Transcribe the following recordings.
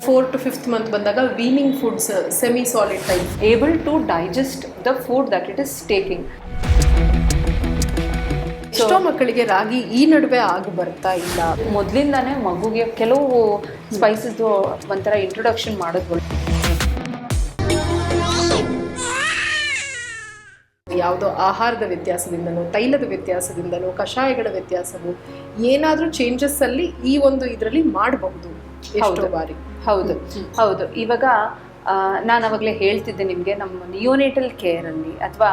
Four to fifth month ಬಂದಾಗ weaning foods semi solid type able to digest the food that it is taking ಎಷ್ಟೋ ಮಕ್ಕಳಿಗೆ ರಾಗಿ ಈ ನಡುವೆ ಆಗಿ ಬರ್ತಾ ಇಲ್ಲ. ಮೊದಲಿಂದಾನೇ ಮಗುಗೆ ಕೆಲವು ಸ್ಪೈಸಸ್ ಒಂಥರ ಇಂಟ್ರೊಡಕ್ಷನ್ ಮಾಡೋದು ಯಾವುದೋ ಆಹಾರದ ವ್ಯತ್ಯಾಸದಿಂದಲೋ ತೈಲದ ವ್ಯತ್ಯಾಸದಿಂದಲೋ ಕಷಾಯಗಳ ವ್ಯತ್ಯಾಸವೋ ಏನಾದರೂ ಚೇಂಜಸ್ ಅಲ್ಲಿ ಈ ಒಂದು ಇದರಲ್ಲಿ ಮಾಡಬಹುದು ಎಷ್ಟೋ. ಬಾರಿ. ಹೌದು ಹೌದು. ಇವಾಗ ನಾನು ಅವಾಗಲೇ ಹೇಳ್ತಿದ್ದೆ ನಿಮಗೆ ನಮ್ಮ ನಿಯೋನೇಟಲ್ ಕೇರಲ್ಲಿ ಅಥವಾ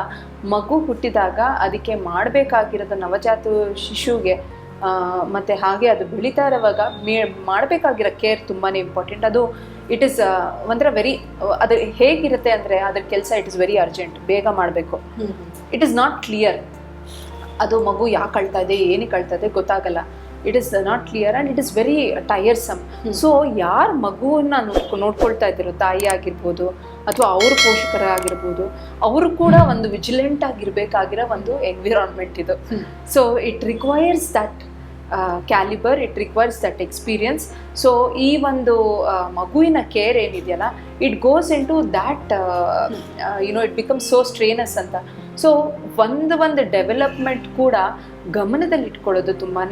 ಮಗು ಹುಟ್ಟಿದಾಗ ಅದಕ್ಕೆ ಮಾಡಬೇಕಾಗಿರೋದು ನವಜಾತ ಶಿಶುಗೆ ಮತ್ತು ಹಾಗೆ ಅದು ಬೆಳೀತಾ ಇರುವಾಗ ಮೇ ಮಾಡಬೇಕಾಗಿರೋ ಕೇರ್ ತುಂಬಾ ಇಂಪಾರ್ಟೆಂಟ್ ಅದು ಇಟ್ ಇಸ್ ಒಂಥರ ವೆರಿ ಅದು ಹೇಗಿರುತ್ತೆ ಅಂದರೆ ಅದ್ರ ಕೆಲಸ ಇಟ್ ಇಸ್ ವೆರಿ ಅರ್ಜೆಂಟ್ ಬೇಗ ಮಾಡಬೇಕು. ಇಟ್ ಇಸ್ ನಾಟ್ ಕ್ಲಿಯರ್ ಅದು ಮಗು ಯಾಕೆ ಅಳ್ತಾ ಇದೆ ಏನಕ್ಕೆ ಅಳ್ತಾ ಇದೆ ಗೊತ್ತಾಗಲ್ಲ. It is not clear and it is very tiresome so ಯಾರು ಮಗುವನ್ನ ನೋಡ್ಕೊ ನೋಡ್ಕೊಳ್ತಾ ಇದ್ರು? ತಾಯಿ ಆಗಿರ್ಬೋದು ಅಥವಾ ಅವ್ರ ಪೋಷಕರಾಗಿರ್ಬೋದು ಅವರು ಕೂಡ ಒಂದು ವಿಜಿಲೆಂಟ್ ಆಗಿರ್ಬೇಕಾಗಿರೋ ಒಂದು ಎನ್ವಿರಾನ್ಮೆಂಟ್ ಇದು. So it requires that calibre it requires that experience so ಈ ಒಂದು ಆ, ಮಗುವಿನ ಕೇರ್ ಏನಿದೆಯಲ್ಲ it goes in to that you know it become so strenuous ಅಂತ. ಸೊ ಒಂದು ಒಂದು ಡೆವಲಪ್ಮೆಂಟ್ ಕೂಡ ಗಮನದಲ್ಲಿ ಇಟ್ಕೊಳ್ಳೋದು ತುಂಬಾ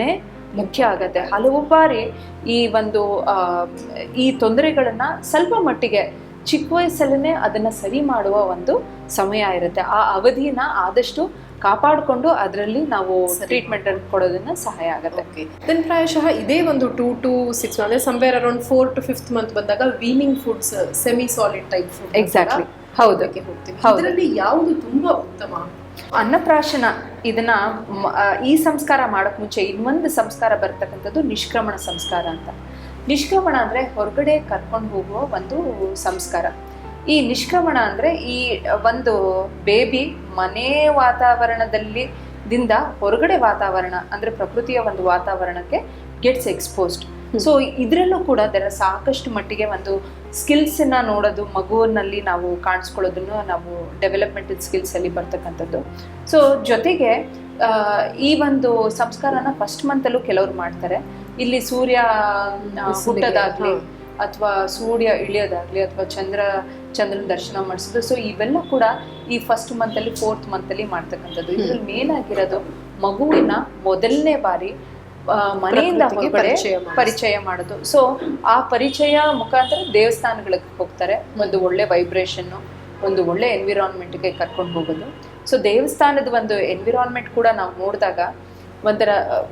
ಮುಖ್ಯ ಆಗತ್ತೆ. ಹಲವು ಬಾರಿ ಈ ಒಂದು ಈ ತೊಂದರೆಗಳನ್ನು ಸ್ವಲ್ಪ ಮಟ್ಟಿಗೆ ಚಿಕ್ಕ ವಯಸ್ಸಲ್ಲೇ ಅದನ್ನು ಸರಿ ಮಾಡುವ ಒಂದು ಸಮಯ ಇರುತ್ತೆ. ಆ ಅವಧಿನ ಆದಷ್ಟು ಕಾಪಾಡಿಕೊಂಡು ಅದರಲ್ಲಿ ನಾವು ಟ್ರೀಟ್ಮೆಂಟ್ ಕೊಡೋದನ್ನ ಸಹಾಯ ಆಗುತ್ತೆ. ದೆನ್ ಪ್ರಾಯಶಃ ಇದೇ ಒಂದು ಟೂ ಟು ಸಿಕ್ಸ್ ಅಂದರೆ somewhere around four to fifth month ಬಂದಾಗ weaning foods semi solid type food exactly ಹೌದಕ್ಕೆ ಹೋಗ್ತೀವಿ. ಅದರಲ್ಲಿ ಯಾವುದು ತುಂಬಾ ಉತ್ತಮ? ಅನ್ನಪ್ರಾಶನ ಇದನ್ನ ಈ ಸಂಸ್ಕಾರ ಮಾಡೋಕ್ಕೆ ಮುಂಚೆ ಇನ್ನೊಂದು ಸಂಸ್ಕಾರ ಬರ್ತಕ್ಕಂಥದ್ದು ನಿಷ್ಕ್ರಮಣ ಸಂಸ್ಕಾರ ಅಂತ. ನಿಷ್ಕ್ರಮಣ ಅಂದ್ರೆ ಹೊರಗಡೆ ಕರ್ಕೊಂಡು ಹೋಗುವ ಒಂದು ಸಂಸ್ಕಾರ. ಈ ನಿಷ್ಕ್ರಮಣ ಅಂದ್ರೆ ಈ ಒಂದು ಬೇಬಿ ಮನೆ ವಾತಾವರಣದಲ್ಲಿ ದಿಂದ ಹೊರಗಡೆ ವಾತಾವರಣ ಅಂದ್ರೆ ಪ್ರಕೃತಿಯ ಒಂದು ವಾತಾವರಣಕ್ಕೆ ಗೆಟ್ಸ್ ಎಕ್ಸ್ಪೋಸ್ಡ್ ಸೊ ಇದರಲ್ಲೂ ಕೂಡ ಅದರ ಸಾಕಷ್ಟು ಮಟ್ಟಿಗೆ ಒಂದು ಸ್ಕಿಲ್ಸನ್ನ ನೋಡೋದು ಮಗುವಿನಲ್ಲಿ ನಾವು ಕಾಣಿಸ್ಕೊಳ್ಳೋದನ್ನು ನಾವು ಡೆವಲಪ್ಮೆಂಟಲ್ ಸ್ಕಿಲ್ಸ್ ಅಲ್ಲಿ ಬರ್ತಕ್ಕಂಥದ್ದು. ಸೊ ಜೊತೆಗೆ ಈ ಒಂದು ಸಂಸ್ಕಾರನ ಫಸ್ಟ್ ಮಂತಲ್ಲೂ ಕೆಲವ್ರು ಮಾಡ್ತಾರೆ. ಇಲ್ಲಿ ಸೂರ್ಯ ಹುಟ್ಟದಾಗ್ಲಿ ಅಥವಾ ಸೂರ್ಯ ಇಳಿಯೋದಾಗ್ಲಿ ಅಥವಾ ಚಂದ್ರ ಚಂದ್ರನ ದರ್ಶನ ಮಾಡಿಸೋದು. ಸೊ ಇವೆಲ್ಲ ಕೂಡ ಈ ಫಸ್ಟ್ ಮಂತಲ್ಲಿ ಫೋರ್ತ್ ಮಂತಲ್ಲಿ ಮಾಡ್ತಕ್ಕಂಥದ್ದು. ಇದ್ರಲ್ಲಿ ಮೇನ್ ಆಗಿರೋದು ಮಗುವಿನ ಮೊದಲನೇ ಬಾರಿ ಮನೆಯಿಂದ ಹೊರಗಡೆ ಪರಿಚಯ ಮಾಡೋದು. ಸೊ ಆ ಪರಿಚಯ ಮುಖಾಂತರ ದೇವಸ್ಥಾನಗಳಿಗೆ ಹೋಗ್ತಾರೆ. ಒಂದು ಒಳ್ಳೆ ವೈಬ್ರೇಷನ್ನು ಒಂದು ಒಳ್ಳೆ ಎನ್ವಿರಾನ್ಮೆಂಟ್ಗೆ ಕರ್ಕೊಂಡು ಹೋಗೋದು. ಸೊ ದೇವಸ್ಥಾನದ ಒಂದು ಎನ್ವಿರಾನ್ಮೆಂಟ್ ಕೂಡ ನಾವು ನೋಡಿದಾಗ ಒಂಥರ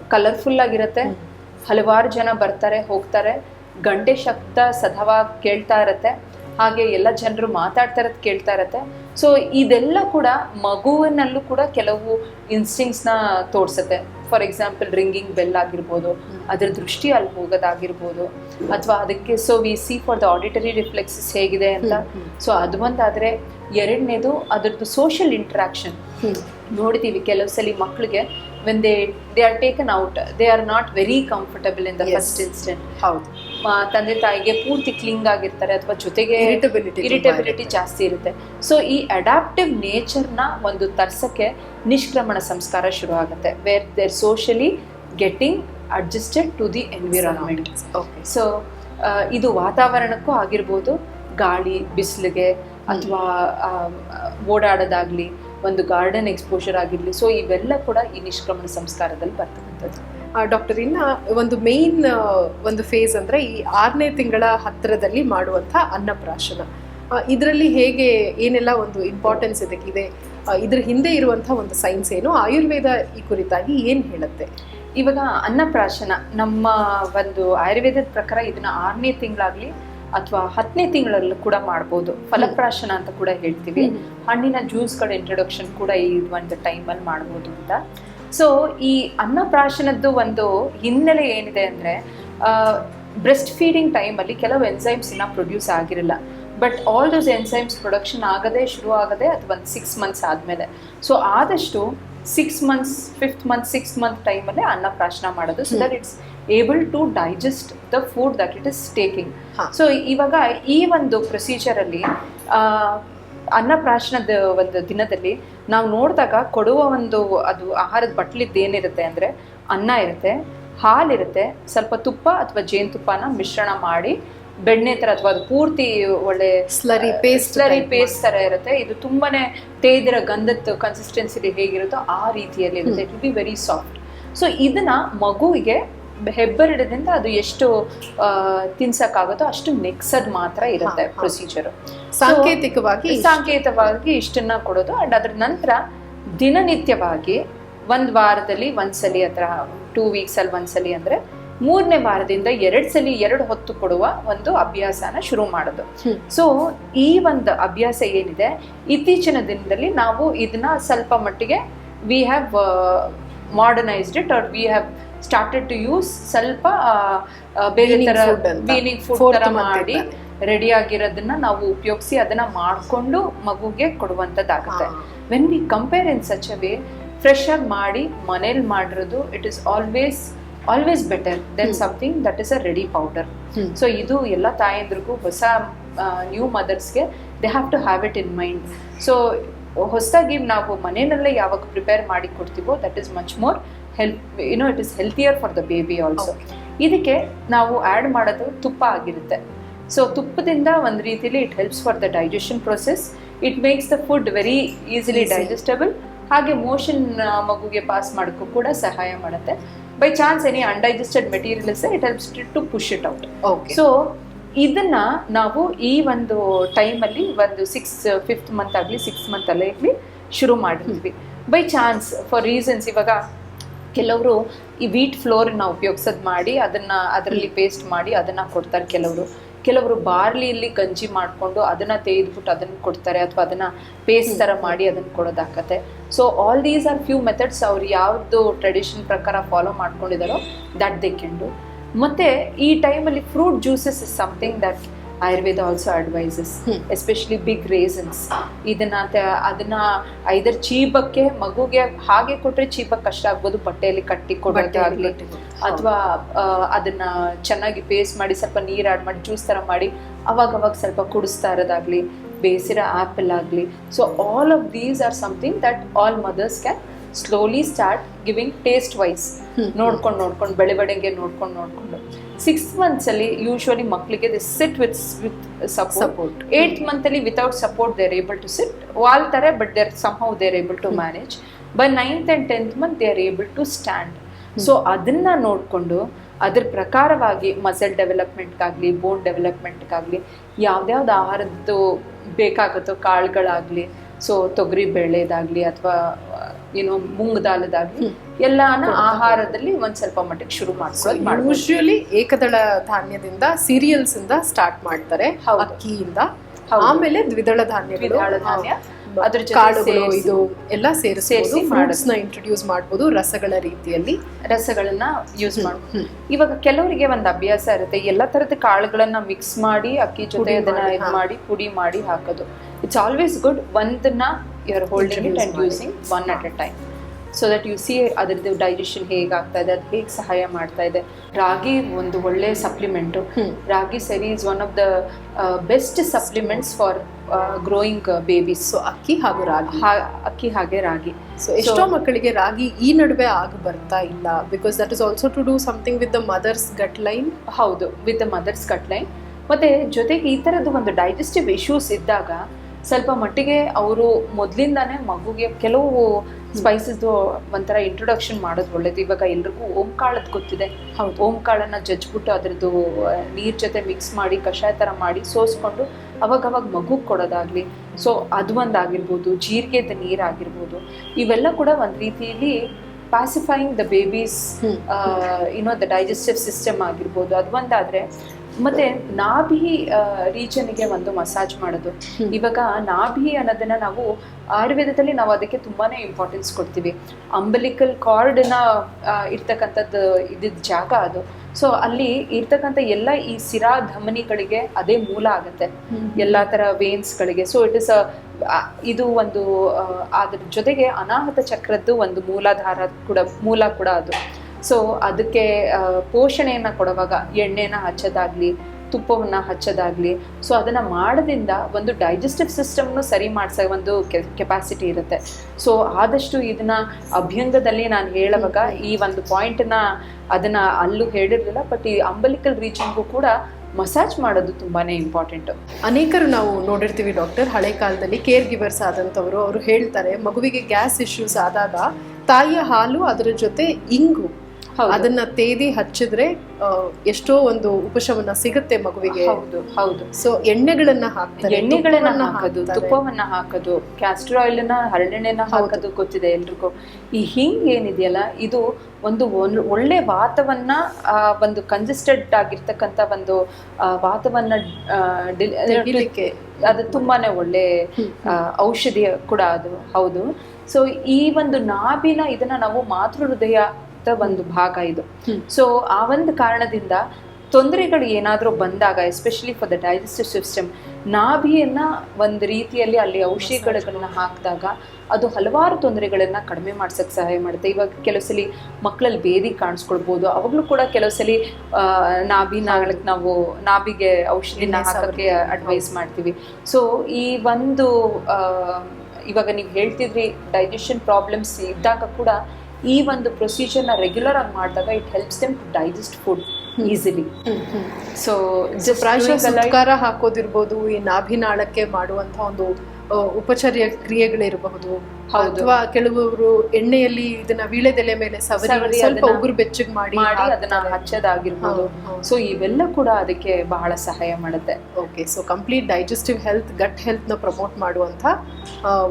ಕಲರ್ಫುಲ್ ಆಗಿರುತ್ತೆ. ಹಲವಾರು ಜನ ಬರ್ತಾರೆ ಹೋಗ್ತಾರೆ. ಗಂಟೆ ಶಬ್ದ ಸದವಾ ಕೇಳ್ತಾ ಇರತ್ತೆ. ಹಾಗೆ ಎಲ್ಲ ಜನರು ಮಾತಾಡ್ತಾ ಇರೋದು ಕೇಳ್ತಾ ಇರತ್ತೆ. ಸೊ ಇದೆಲ್ಲ ಕೂಡ ಮಗುವಿನಲ್ಲೂ ಕೂಡ ಕೆಲವು ಇನ್ಸ್ಟಿಂಗ್ಸ್ನ ತೋರಿಸುತ್ತೆ. ಫಾರ್ ಎಕ್ಸಾಂಪಲ್ ರಿಂಗಿಂಗ್ ಬೆಲ್ ಆಗಿರ್ಬೋದು ಅದರ ದೃಷ್ಟಿ ಅಲ್ಲಿ ಹೋಗೋದಾಗಿರ್ಬೋದು ಅಥವಾ ಅದಕ್ಕೆ so we see for the auditory reflexes ಹೇಗಿದೆ ಅಂತ. ಸೊ ಅದು ಒಂದಾದರೆ ಎರಡನೇದು ಅದರದ್ದು ಸೋಷಿಯಲ್ ಇಂಟ್ರಾಕ್ಷನ್ ನೋಡ್ತೀವಿ ಕೆಲವು ಸಲ ಮಕ್ಕಳಿಗೆ when they they are taken out they are not very comfortable in the. First instant ಹೌದು. ತಂದೆ ತಾಯಿಗೆ ಪೂರ್ತಿ ಕ್ಲಿಂಗ್ ಆಗಿರ್ತಾರೆ ಅಥವಾ ಜೊತೆಗೆ ಇರಿಟಬಿಲಿಟಿ. ಜಾಸ್ತಿ ಇರುತ್ತೆ. ಸೊ ಈ ಅಡಾಪ್ಟಿವ್ ನೇಚರ್ನ ಒಂದು ತರ್ಸಕ್ಕೆ ನಿಷ್ಕ್ರಮಣ ಸಂಸ್ಕಾರ ಶುರು ಆಗುತ್ತೆ where there socially getting adjusted to the environment okay so ಇದು ವಾತಾವರಣಕ್ಕೂ ಆಗಿರ್ಬೋದು ಗಾಳಿ ಬಿಸಿಲಿಗೆ ಅಥವಾ ಓಡಾಡೋದಾಗ್ಲಿ ಒಂದು ಗಾರ್ಡನ್ ಎಕ್ಸ್ಪೋಷರ್ ಆಗಿರಲಿ ಸೊ ಇವೆಲ್ಲ ಕೂಡ ಈ ನಿಷ್ಕ್ರಮಣ ಸಂಸ್ಕಾರದಲ್ಲಿ ಬರ್ತಕ್ಕಂಥದ್ದು. ಡಾಕ್ಟರ್ ಇನ್ನ ಒಂದು ಮೇನ್ ಒಂದು ಫೇಸ್ ಅಂದ್ರೆ ಈ ಆರನೇ ತಿಂಗಳ ಹತ್ತಿರದಲ್ಲಿ ಮಾಡುವಂಥ ಅನ್ನಪ್ರಾಶನ. ಇದರಲ್ಲಿ ಹೇಗೆ ಏನೆಲ್ಲ ಒಂದು ಇಂಪಾರ್ಟೆನ್ಸ್ ಇದಕ್ಕಿದೆ ಇದ್ರ ಹಿಂದೆ ಇರುವಂಥ ಒಂದು ಸೈನ್ಸ್ ಏನು ಆಯುರ್ವೇದ ಈ ಕುರಿತಾಗಿ ಏನ್ ಹೇಳುತ್ತೆ? ಇವಾಗ ಅನ್ನಪ್ರಾಶನ ನಮ್ಮ ಒಂದು ಆಯುರ್ವೇದದ ಪ್ರಕಾರ ಇದನ್ನ ಆರನೇ ತಿಂಗಳಾಗ್ಲಿ ಅಥವಾ ಹತ್ತನೇ ತಿಂಗಳಲ್ಲೂ ಕೂಡ ಮಾಡ್ಬೋದು. ಫಲಪ್ರಾಶನ ಅಂತ ಕೂಡ ಹೇಳ್ತೀವಿ. ಹಣ್ಣಿನ ಜ್ಯೂಸ್ಗಳ ಇಂಟ್ರೊಡಕ್ಷನ್ ಕೂಡ ಈ ಒಂದು ಟೈಮಲ್ಲಿ ಮಾಡ್ಬೋದು ಅಂತ. ಸೊ ಈ ಅನ್ನಪ್ರಾಶನದ್ದು ಒಂದು ಹಿನ್ನೆಲೆ ಏನಿದೆ ಅಂದರೆ ಬ್ರೆಸ್ಟ್ ಫೀಡಿಂಗ್ ಟೈಮಲ್ಲಿ ಕೆಲವು ಎನ್ಸೈಮ್ಸ್ ಇನ್ನ ಪ್ರೊಡ್ಯೂಸ್ ಆಗಿರಲ್ಲ. But all those enzymes production ಆಗದೆ ಶುರು ಆಗದೆ ಅದು ಒಂದು ಸಿಕ್ಸ್ ಮಂತ್ಸ್ ಆದಮೇಲೆ. ಸೊ ಆದಷ್ಟು six months fifth month six month ಟೈಮಲ್ಲೇ ಅನ್ನಪ್ರಾಶನ ಮಾಡೋದು. So that it's able to digest the food that it is taking. So ಇವಾಗ ಈ ಒಂದು ಪ್ರೊಸೀಜರಲ್ಲಿ ಅನ್ನಪ್ರಾಶನದ ಒಂದು ದಿನದಲ್ಲಿ ನಾವು ನೋಡಿದಾಗ ಕೊಡುವ ಒಂದು ಅದು ಆಹಾರದ ಬಟ್ಲಿದ್ದು ಏನಿರುತ್ತೆ ಅಂದರೆ ಅನ್ನ ಇರುತ್ತೆ ಹಾಲಿರುತ್ತೆ ಸ್ವಲ್ಪ ತುಪ್ಪ ಅಥವಾ ಜೇನುತುಪ್ಪನ ಮಿಶ್ರಣ ಮಾಡಿ ಬೆಣ್ಣೆ ಥರ ಅಥವಾ ಅದು ಪೂರ್ತಿ ಒಳ್ಳೆ ಸ್ಲರಿ ಪೇಸ್ಟ್ ಸ್ಲರಿ ಪೇಸ್ಟ್ ಥರ ಇರುತ್ತೆ. ಇದು ತುಂಬಾನೇ ತೇದಿರ ಗಂಧದ ಕನ್ಸಿಸ್ಟೆನ್ಸಿಲಿ ಹೇಗಿರುತ್ತೋ ಆ ರೀತಿಯಲ್ಲಿ ಇರುತ್ತೆ. It be very soft so ಇದನ್ನ ಮಗುವಿಗೆ ಹೆಬ್ಬೆರಡದಿಂದ ಅದು ಎಷ್ಟು ತಿನ್ಸಕ್ಕಾಗುತ್ತೋ ಅಷ್ಟು ನೆಕ್ಸದ್ ಮಾತ್ರ ಇರುತ್ತೆ ಪ್ರೊಸೀಜರು ಸಾಂಕೇತಿಕವಾಗಿ ಸಾಂಕೇತವಾಗಿ ಇಷ್ಟನ್ನ ಕೊಡೋದು ಅಂಡ್ ಅದ್ರ ನಂತರ ದಿನನಿತ್ಯವಾಗಿ ಒಂದ್ ವಾರದಲ್ಲಿ ಒಂದ್ಸಲಿ ಅಥವಾ ಟೂ ವೀಕ್ಸ್ ಅಲ್ಲಿ ಒಂದ್ಸಲಿ ಅಂದ್ರೆ ಮೂರನೇ ವಾರದಿಂದ ಎರಡ್ ಸಲಿ ಎರಡು ಹೊತ್ತು ಕೊಡುವ ಒಂದು ಅಭ್ಯಾಸನ ಶುರು ಮಾಡೋದು. ಸೊ ಈ ಒಂದು ಅಭ್ಯಾಸ ಏನಿದೆ? ಇತ್ತೀಚಿನ ದಿನದಲ್ಲಿ ನಾವು ಇದನ್ನ ಸ್ವಲ್ಪ ಮಟ್ಟಿಗೆ we have modernised it are we have started to use ಸ್ವಲ್ಪ ಬೇರೆ ಅಂತ. ವೀನಿಂಗ್ ಫುಡ್ ಥರ ಮಾಡಿ. ರೆಡಿ ಆಗಿರೋದನ್ನ ನಾವು ಉಪಯೋಗಿಸಿ ಅದನ್ನ ಮಾಡಿಕೊಂಡು ಮಗುಗೆ ಕೊಡುವಂಥದ್ದಾಗುತ್ತೆ when we compare in such a way fresh ಆಗಿ ಮಾಡಿ ಮನೇಲಿ ಮಾಡಿರೋದು it is always always better then something that is a ready powder. So ಇದು ಎಲ್ಲ ತಾಯಂದ್ರಿಗೂ ಹೊಸ new ಮದರ್ಸ್ಗೆ they have to have it in mind so ಹೊಸದಾಗಿ ನಾವು ಮನೆಯಲ್ಲೇ ಯಾವಾಗ ಪ್ರಿಪೇರ್ ಮಾಡಿ ಕೊಡ್ತೀವೋ that is much more help you know it is healthier for the baby also ಇದಕ್ಕೆ ನಾವು ಆ್ಯಡ್ ಮಾಡೋದು ತುಪ್ಪ ಆಗಿರುತ್ತೆ. ಸೊ ತುಪ್ಪದಿಂದ ಒಂದು ರೀತಿಲಿ it helps for the digestion process it makes the food very easily. Digestible ಹಾಗೆ ಮೋಷನ್ ಮಗುಗೆ ಪಾಸ್ ಮಾಡೋಕ್ಕೂ ಕೂಡ ಸಹಾಯ ಮಾಡುತ್ತೆ. By chance any undigested materials it helps to push it out okay so ಇದನ್ನ ನಾವು ಈ ಒಂದು ಟೈಮಲ್ಲಿ ಒಂದು ಸಿಕ್ಸ್ ಫಿಫ್ತ್ ಮಂತ್ ಆಗಲಿ ಸಿಕ್ಸ್ ಮಂತ್ ಅಲ್ಲೇ ಇರಲಿ ಶುರು ಮಾಡಿದ್ವಿ. ಬೈ ಚಾನ್ಸ್ ಫಾರ್ ರೀಸನ್ಸ್ ಇವಾಗ ಕೆಲವರು ಈ ವೀಟ್ ಫ್ಲೋರ್ನ ಉಪಯೋಗಿಸೋದು ಮಾಡಿ ಅದನ್ನ ಅದರಲ್ಲಿ ಪೇಸ್ಟ್ ಮಾಡಿ ಅದನ್ನ ಕೊಡ್ತಾರೆ ಕೆಲವರು. ಕೆಲವರು ಬಾರ್ಲಿಯಲ್ಲಿ ಗಂಜಿ ಮಾಡಿಕೊಂಡು ಅದನ್ನ ತೆಗೆದ್ಬಿಟ್ಟು ಅದನ್ನ ಕೊಡ್ತಾರೆ ಅಥವಾ ಅದನ್ನ ಪೇಸ್ಟ್ ಥರ ಮಾಡಿ ಅದನ್ನ ಕೊಡೋದಾಕತ್ತೆ so all these are few methods ಅವ್ರು ಯಾವ್ದು ಟ್ರೆಡಿಷನ್ ಪ್ರಕಾರ ಫಾಲೋ ಮಾಡ್ಕೊಂಡಿದಾರೋ ದಟ್ ದೇ ಕ್ಯಾನ್ ಡು ಮತ್ತೆ ಈ ಟೈಮಲ್ಲಿ fruit juices is something that Ayurveda also advises. Especially big reasons ಇದನ್ನ ಅದನ್ನ ಐದರ್ ಚೀಪಕ್ಕೆ ಮಗುಗೆ ಹಾಗೆ ಕೊಟ್ರೆ ಚೀಪಕ್ಕೆ ಕಷ್ಟ ಆಗ್ಬೋದು. ಬಟ್ಟೆಯಲ್ಲಿ ಕಟ್ಟಿ ಕೊಡೋದಾಗ್ಲಿ ಅಥವಾ ಅದನ್ನ ಚೆನ್ನಾಗಿ ಪೇಸ್ಟ್ ಮಾಡಿ ಸ್ವಲ್ಪ ನೀರು ಆಡ್ ಮಾಡಿ ಜ್ಯೂಸ್ ತರ ಮಾಡಿ ಅವಾಗ ಅವಾಗ ಸ್ವಲ್ಪ ಕುಡಿಸ್ತಾ ಇರೋದಾಗ್ಲಿ ಬೇಸಿರೋ ಆ್ಯಪಲ್ ಆಗಲಿ. So all of these are something that all mothers can slowly start giving taste wise ನೋಡ್ಕೊಂಡು ನೋಡ್ಕೊಂಡು ಬೆಳೆ ಬೆಳವಣಿಗೆ ನೋಡ್ಕೊಂಡು ನೋಡ್ಕೊಂಡು. ಸಿಕ್ಸ್ ಮಂತ್ಸಲ್ಲಿ ಯೂಶ್ವಲಿ ಮಕ್ಕಳಿಗೆ the sit with with support eight month ಅಲ್ಲಿ without support they're able to sit ವಾಲ್ತಾರೆ but they're they they're able to manage by ninth and tenth month they are able to stand so ಅದನ್ನ ನೋಡಿಕೊಂಡು ಅದ್ರ ಪ್ರಕಾರವಾಗಿ muscle ಡೆವಲಪ್ಮೆಂಟ್ಗಾಗಲಿ ಬೋನ್ ಡೆವಲಪ್ಮೆಂಟ್ಗಾಗಲಿ ಯಾವ್ದ್ಯಾವ್ದು ಆಹಾರದ್ದು ಬೇಕಾಗುತ್ತೋ ಕಾಳುಗಳಾಗಲಿ so ತೊಗರಿ ಬೇಳೆದಾಗ್ಲಿ ಅಥವಾ ಏನೋ ಮೂಂಗ್ ದಾಲದಾಗಲಿ ಎಲ್ಲಾನ ಆಹಾರದಲ್ಲಿ ಒಂದ್ ಸ್ವಲ್ಪ ಮಟ್ಟಕ್ಕೆ ಶುರು ಮಾಡ್ಕೊಳ್ಳಿ ಏಕದಳ ಧಾನ್ಯದಿಂದ ಸೀರಿಯಲ್ಸ್ ಇಂದ ಸ್ಟಾರ್ಟ್ ಮಾಡ್ತಾರೆ. ಅಕ್ಕಿಯಿಂದ. ಆಮೇಲೆ ದ್ವಿದಳ ಧಾನ್ಯಗಳು. ದ್ವಿದಳ ಧಾನ್ಯ, ಅದ್ರ ಜೊತೆ ಕಾಳುಗಳು ಸೇರ್ಸಿ- ಇದು ಎಲ್ಲ ಸೇರಿಸಿ ಸೇರ್ಸಿ ನ ಇಂಟ್ರೊಡ್ಯೂಸ್ ಮಾಡಬಹುದು ರಸಗಳ ರೀತಿಯಲ್ಲಿ. ರಸಗಳನ್ನ ಯೂಸ್ ಮಾಡಬಹುದು ಹ್ಮ್. ಇವಾಗ ಕೆಲವರಿಗೆ ಒಂದು ಅಭ್ಯಾಸ ಇರುತ್ತೆ. ಎಲ್ಲ ತರದ ಕಾಳುಗಳನ್ನ ಮಿಕ್ಸ್ ಮಾಡಿ ಅಕ್ಕಿ ಜೊತೆ ಪುಡಿ ಅದನ್ನ ಮಾಡಿ, ಇದು ಹಾ. ಮಾಡಿ ಪುಡಿ ಮಾಡಿ ಹಾಕೋದು. ಇಟ್ಸ್ ಆಲ್ವೇಸ್ ಗುಡ್ ಒಂದನ್ನ you are holding it Introduce and ಮಾಡಿ. Using one at a time so that you see ಅದರದ್ದು ಡೈಜೆಷನ್ ಹೇಗಾಗ್ತಾ ಇದೆ ಅದು ಹೇಗೆ ಸಹಾಯ ಮಾಡ್ತಾ ಇದೆ. ರಾಗಿ ಒಂದು ಒಳ್ಳೆಯ ಸಪ್ಲಿಮೆಂಟು. ರಾಗಿ ಸರಿ is one of the best supplements for growing babies so ಅಕ್ಕಿ ಹಾಗೂ ರಾಗಿ ಅಕ್ಕಿ ಹಾಗೆ ರಾಗಿ. ಸೊ ಎಷ್ಟೋ ಮಕ್ಕಳಿಗೆ ರಾಗಿ ಈ ನಡುವೆ ಆಗಿ ಬರ್ತಾ ಇಲ್ಲ. Because that is also to do something with the mother's gut line ಹೌದು with the mother's gut line ಮತ್ತೆ ಜೊತೆಗೆ ಈ ಥರದ್ದು ಒಂದು ಡೈಜೆಸ್ಟಿವ್ ಇಶ್ಯೂಸ್ ಇದ್ದಾಗ ಸ್ವಲ್ಪ ಮಟ್ಟಿಗೆ ಅವರು ಮೊದಲಿಂದಾನೇ ಮಗುಗೆ ಕೆಲವು ಸ್ಪೈಸಸ್ದು ಒಂಥರ ಇಂಟ್ರೊಡಕ್ಷನ್ ಮಾಡೋದು ಒಳ್ಳೇದು. ಇವಾಗ ಎಲ್ರಿಗೂ ಓಂಕಾಳದ್ ಗೊತ್ತಿದೆ. ಹೌದು. ಓಂಕಾಳನ್ನ ಜಜ್ಬಿಟ್ಟು ಅದರದ್ದು ನೀರ್ ಜೊತೆ ಮಿಕ್ಸ್ ಮಾಡಿ ಕಷಾಯ ಥರ ಮಾಡಿ ಸೋಸ್ಕೊಂಡು ಅವಾಗ ಅವಾಗ ಮಗುಗೆ ಕೊಡೋದಾಗಲಿ ಸೊ ಅದು ಒಂದಾಗಿರ್ಬೋದು ಜೀರಿಗೆದ ನೀರಾಗಿರ್ಬೋದು ಇವೆಲ್ಲ ಕೂಡ ಒಂದು ರೀತಿಯಲ್ಲಿ pacifying the babies you know the digestive system ಆಗಿರ್ಬೋದು. ಅದು ಒಂದಾದ್ರೆ ಮತ್ತೆ ನಾಭಿ ರೀಜನ್ಗೆ ಒಂದು ಮಸಾಜ್ ಮಾಡೋದು. ಇವಾಗ ನಾಭಿ ಅನ್ನೋದನ್ನ ನಾವು ಆಯುರ್ವೇದದಲ್ಲಿ ನಾವು ಅದಕ್ಕೆ ತುಂಬಾನೇ ಇಂಪಾರ್ಟೆನ್ಸ್ ಕೊಡ್ತೀವಿ. ಅಂಬಲಿಕಲ್ ಕಾರ್ಡ್ನ ಇರ್ತಕ್ಕಂಥದ್ದು ಇದ್ದಿದ್ದ ಜಾಗ ಅದು. ಸೊ ಅಲ್ಲಿ ಇರ್ತಕ್ಕಂಥ ಎಲ್ಲ ಈ ಸಿರಾ ಧಮನಿಗಳಿಗೆ ಅದೇ ಮೂಲ ಆಗುತ್ತೆ. ಎಲ್ಲ ಥರ ವೇನ್ಸ್ಗಳಿಗೆ ಸೊ ಇಟ್ ಇಸ್ ಇದು ಒಂದು ಅದ್ರ ಜೊತೆಗೆ ಅನಾಹತ ಚಕ್ರದ್ದು ಒಂದು ಮೂಲಾಧಾರ ಕೂಡ ಮೂಲ ಕೂಡ ಅದು. ಸೊ ಅದಕ್ಕೆ ಪೋಷಣೆಯನ್ನು ಕೊಡುವಾಗ, ಎಣ್ಣೆನ ಹಚ್ಚೋದಾಗಲಿ, ತುಪ್ಪವನ್ನು ಹಚ್ಚೋದಾಗಲಿ ಸೊ ಅದನ್ನು ಮಾಡೋದ್ರಿಂದ ಒಂದು ಡೈಜೆಸ್ಟಿವ್ ಸಿಸ್ಟಮ್ನು ಸರಿ ಮಾಡಿಸೋ, ಒಂದು ಕೆಪಾಸಿಟಿ ಇರುತ್ತೆ ಸೊ ಆದಷ್ಟು ಇದನ್ನ ಅಭ್ಯಂಗದಲ್ಲಿ ನಾನು ಹೇಳುವಾಗ, ಈ ಒಂದು ಪಾಯಿಂಟನ್ನು ಅದನ್ನು ಅಲ್ಲೂ ಹೇಳಿರಲಿಲ್ಲ ಬಟ್ ಈ ಅಂಬಲಿಕಲ್ ರೀಜನ್ಗೂ ಕೂಡ ಮಸಾಜ್ ಮಾಡೋದು ತುಂಬಾ ಇಂಪಾರ್ಟೆಂಟ್ ಅನೇಕರು ನಾವು ನೋಡಿರ್ತೀವಿ ಡಾಕ್ಟರ್ ಹಳೆ ಕಾಲದಲ್ಲಿ ಕೇರ್ ಗಿವರ್ಸ್ ಆದಂಥವರು ಅವರು ಹೇಳ್ತಾರೆ, ಮಗುವಿಗೆ ಗ್ಯಾಸ್ ಇಶ್ಯೂಸ್ ಆದಾಗ, ತಾಯಿಯ ಹಾಲು ಅದರ ಜೊತೆ ಇಂಗು. ಅದನ್ನ ತೇದಿ ಹಚ್ಚಿದ್ರೆ ಎಷ್ಟೋ ಒಂದು ಉಪಶಮನ ಸಿಗುತ್ತೆ ಮಗುವಿಗೆ. ಹೌದು ಹೌದು. ಸೊ ಎಣ್ಣೆಗಳನ್ನ ಹಾಕ್ತಾರೆ. ಎಣ್ಣೆಗಳನ್ನ ಹಾಕೋದು ತುಪ್ಪವನ್ನ ಹಾಕೋದು ಕ್ಯಾಸ್ಟರ್ ಆಯಿಲ್ನ ಹರಳೆಣ್ಣೆನ ಹಾಕೋದು ಗೊತ್ತಿದೆ ಎಲ್ರಿಗೂ. ಈ ಹಿಂಗ್ ಏನಿದೆಯಲ್ಲ ಇದು ಒಂದು ಒಳ್ಳೆ ವಾತವನ್ನ ಒಂದು ಕಂಜೆಸ್ಟೆಡ್ ಆಗಿರ್ತಕ್ಕಂತ ಒಂದು ವಾತವನ್ನ ಅದು ತುಂಬಾನೇ ಒಳ್ಳೆ ಔಷಧಿ ಕೂಡ ಅದು. ಹೌದು. ಸೊ ಈ ಒಂದು ನಾಭಿನ ಇದನ್ನ ನಾವು ಮಾತೃ ಹೃದಯದ ಒಂದು ಭಾಗ ಇದು. ಸೊ ಆ ಒಂದು ಕಾರಣದಿಂದ ತೊಂದರೆಗಳು ಏನಾದರೂ ಬಂದಾಗ especially for the digestive system ನಾಭಿಯನ್ನ ಒಂದು ರೀತಿಯಲ್ಲಿ ಅಲ್ಲಿ ಔಷಧಿಗಳನ್ನ ಹಾಕಿದಾಗ ಅದು ಹಲವಾರು ತೊಂದರೆಗಳನ್ನ ಕಡಿಮೆ ಮಾಡ್ಸೋಕ್ಕೆ ಸಹಾಯ ಮಾಡುತ್ತೆ. ಇವಾಗ ಕೆಲವು ಸಲ ಮಕ್ಕಳಲ್ಲಿ ಬೇದಿ ಕಾಣಿಸ್ಕೊಳ್ಬೋದು. ಅವಾಗಲೂ ಕೂಡ ಕೆಲವು ಸಲ ಆ, ನಾಭಿ ನಾಳಕ್ಕೆ ನಾವು ನಾಭಿಗೆ ಔಷಧಿನ ಹಾಕಕ್ಕೆ ಅಡ್ವೈಸ್ ಮಾಡ್ತೀವಿ. ಸೊ ಈ ಒಂದು ಇವಾಗ ನೀವು ಹೇಳ್ತಿದ್ರಿ ಡೈಜೆಷನ್ ಪ್ರಾಬ್ಲಮ್ಸ್ ಇದ್ದಾಗ ಕೂಡ ಈ ಒಂದು ಪ್ರೊಸೀಜರ್ನ ರೆಗ್ಯುಲರ್ ಆಗಿ ಮಾಡಿದಾಗ it helps them to digest food easily. So ಸಂಸ್ಕಾರ ಪ್ರಾಯಶಃ ಹಾಕೋದಿರ್ಬೋದು ಈ ನಾಭಿನಾಳಕ್ಕೆ ಮಾಡುವಂತ ಒಂದು ಉಪಚರ್ಯ ಕ್ರಿಯೆಗಳಿರಬಹುದು. ಹೌದು. ಅಥವಾ ಕೆಲವರು ಎಣ್ಣೆಯಲ್ಲಿ ಇದನ್ನ ವೀಳೆದೆಲೆ ಮೇಲೆ ಸವರಿ ಸ್ವಲ್ಪ ಉಗುರು ಬೆಚ್ಚಗ್ ಮಾಡಿ ಮಾಡಿ ಅದನ್ನ ಹಚ್ಚದಾಗಿರ್ಬೋದು. ಸೊ ಇವೆಲ್ಲ ಕೂಡ ಅದಕ್ಕೆ ಬಹಳ ಸಹಾಯ ಮಾಡುತ್ತೆ. Okay so complete digestive health gut ಹೆಲ್ತ್ನ promote ಮಾಡುವಂತ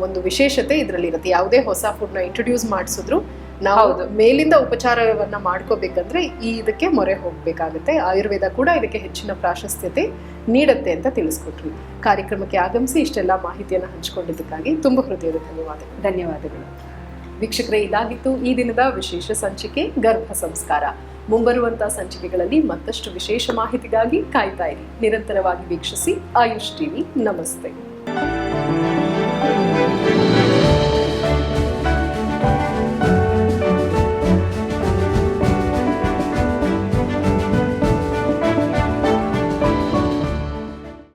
ಒಂದು ವಿಶೇಷತೆ ಇದರಲ್ಲಿ ಇರುತ್ತೆ ಯಾವುದೇ ಹೊಸ ಫುಡ್ನ ಇಂಟ್ರೊಡ್ಯೂಸ್ ಮಾಡಿಸಿದ್ರು ನಾವು ಹೌದು. ಮೇಲಿಂದ ಉಪಚಾರವನ್ನ ಮಾಡ್ಕೋಬೇಕಂದ್ರೆ ಈ ಇದಕ್ಕೆ ಮೊರೆ ಹೋಗಬೇಕಾಗುತ್ತೆ. ಆಯುರ್ವೇದ ಕೂಡ ಇದಕ್ಕೆ ಹೆಚ್ಚಿನ ಪ್ರಾಶಸ್ತ್ಯತೆ ನೀಡುತ್ತೆ ಅಂತ ತಿಳಿಸ್ಕೊಟ್ರಿ ಕಾರ್ಯಕ್ರಮಕ್ಕೆ ಆಗಮಿಸಿ ಇಷ್ಟೆಲ್ಲ ಮಾಹಿತಿಯನ್ನು ಹಂಚಿಕೊಂಡಿದ್ದಕ್ಕಾಗಿ ತುಂಬ ಹೃದಯದ ಧನ್ಯವಾದಗಳು. ಧನ್ಯವಾದಗಳು. ವೀಕ್ಷಕರೇ ಇದಾಗಿತ್ತು ಈ ದಿನದ ವಿಶೇಷ ಸಂಚಿಕೆ ಗರ್ಭ ಸಂಸ್ಕಾರ. ಮುಂಬರುವಂತಹ ಸಂಚಿಕೆಗಳಲ್ಲಿ ಮತ್ತಷ್ಟು ವಿಶೇಷ ಮಾಹಿತಿಗಾಗಿ ಕಾಯ್ತಾ ಇರಿ. ನಿರಂತರವಾಗಿ ವೀಕ್ಷಿಸಿ ಆಯುಷ್ ಟಿವಿ. ನಮಸ್ತೆ.